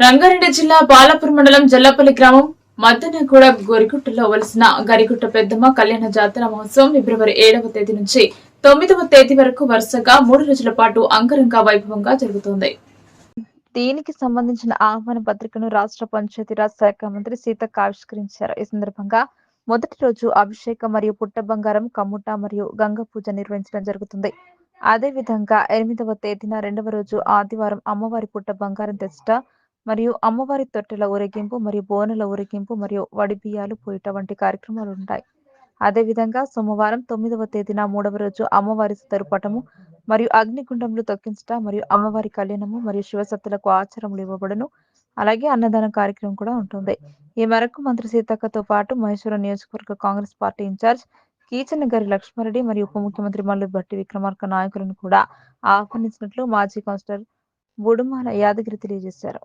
రంగారెడ్డి జిల్లా బాలాపూర్ మండలం జల్లపల్లి గ్రామం మద్దనగూడ గొరిగుట్టలో వలసిన గరిగుట్ట పెద్దమ్మ కళ్యాణ జాతర మహోత్సవం ఫిబ్రవరి ఏడవ తేదీ నుంచి తొమ్మిదవ తేదీ వరకు వరుసగా మూడు రోజుల పాటు అంగరంగ వైభవంగా జరుగుతోంది. దీనికి సంబంధించిన ఆహ్వాన పత్రికను రాష్ట్ర పంచాయతీరాజ్ శాఖ మంత్రి సీతక్క ఆవిష్కరించారు. ఈ సందర్భంగా మొదటి రోజు అభిషేకం మరియు పుట్ట బంగారం కమ్ముట మరియు గంగ పూజ నిర్వహించడం జరుగుతుంది. అదే విధంగా ఎనిమిదవ తేదీన రెండవ రోజు ఆదివారం అమ్మవారి పుట్ట బంగారం తెచ్చట మరియు అమ్మవారి తొట్టెల ఊరేగింపు మరియు బోనుల ఊరేగింపు మరియు వడిబియ్యాలు పోయిట వంటి కార్యక్రమాలు ఉంటాయి. అదే విధంగా సోమవారం తొమ్మిదవ తేదీన మూడవ రోజు అమ్మవారి తరుపటము మరియు అగ్నిగుండంలో తొక్కించట మరియు అమ్మవారి కళ్యాణము మరియు శివసత్తులకు ఆచారములు ఇవ్వబడును. అలాగే అన్నదాన కార్యక్రమం కూడా ఉంటుంది. ఈ మేరకు మంత్రి సీతక్కతో పాటు మహేశ్వరం నియోజకవర్గ కాంగ్రెస్ పార్టీ ఇన్ఛార్జ్ కీచన గారి లక్ష్మారెడ్డి మరియు ఉప ముఖ్యమంత్రి మల్లు భట్టి విక్రమార్క నాయకులను కూడా ఆహ్వానించినట్లు మాజీ కౌన్సిలర్ బుడుమాల యాదగిరి తెలియజేశారు.